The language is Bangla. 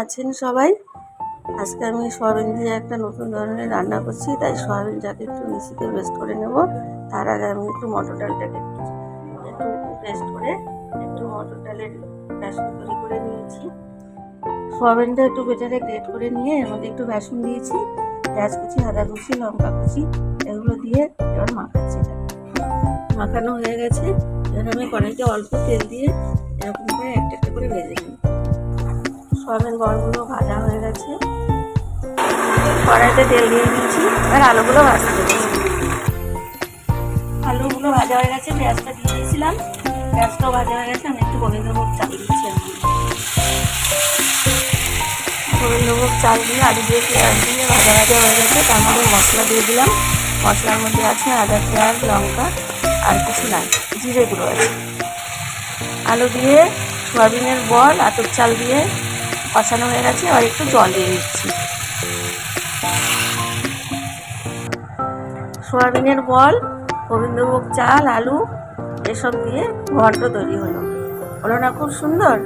আছেন সবাই। আজকে আমি সয়াবিন দিয়ে একটা নতুন ধরনের রান্না করছি, তাই সয়াবিনটাকে একটু মিক্সিতে পেস্ট করে নেব। তার আগে আমি একটু মটর ডালটাকে একটু পেস্ট করে একটু মটর ডালের বেসন তৈরি করে নিয়েছি। সয়াবিনটা একটু বেটারে গ্রেট করে নিয়ে এর মধ্যে একটু বেসন দিয়েছি, পেঁয়াজ কুচি, আদা কুচি, লঙ্কা কুচি, এগুলো দিয়ে এবার মাখাচ্ছি। মাখানো হয়ে গেছে, এবার আমি কড়াইতে অল্প তেল দিয়ে এরকম করে একটা একটা করে ভেজে নিই সয়াবিন বড়গুলো ভাজা হয়ে গেছে। কড়াইতে তেল দিয়ে দিয়েছি, এবার আলুগুলো ভাজতে দেবো। আলুগুলো ভাজা হয়ে গেছে, পেঁয়াজটা দিয়ে দিয়েছিলাম। পেঁয়াজটাও ভাজা হয়ে গেছে, আমি একটু গোবিন্দভোগ চাল দিচ্ছি। গোবিন্দভোগ চাল দিয়ে আলু দিয়ে পেঁয়াজ দিয়ে ভাজা ভাজা হয়ে গেছে, তার মধ্যে মশলা দিয়ে দিলাম। মশলার মধ্যে আছে আদা, পেঁয়াজ, লঙ্কা আর কিছু নাই, জিরে গুঁড়ো আছে। আলু দিয়ে সয়াবিনের বল আতর চাল দিয়ে কষানো হয়ে গেছে আর একটু জল দিয়ে দিচ্ছি। সোয়াবিনের বল, গোবিন্দভোগ চাল, আলু, এসব দিয়ে ঘন্ট তৈরি হলো। হলো না খুব সুন্দর?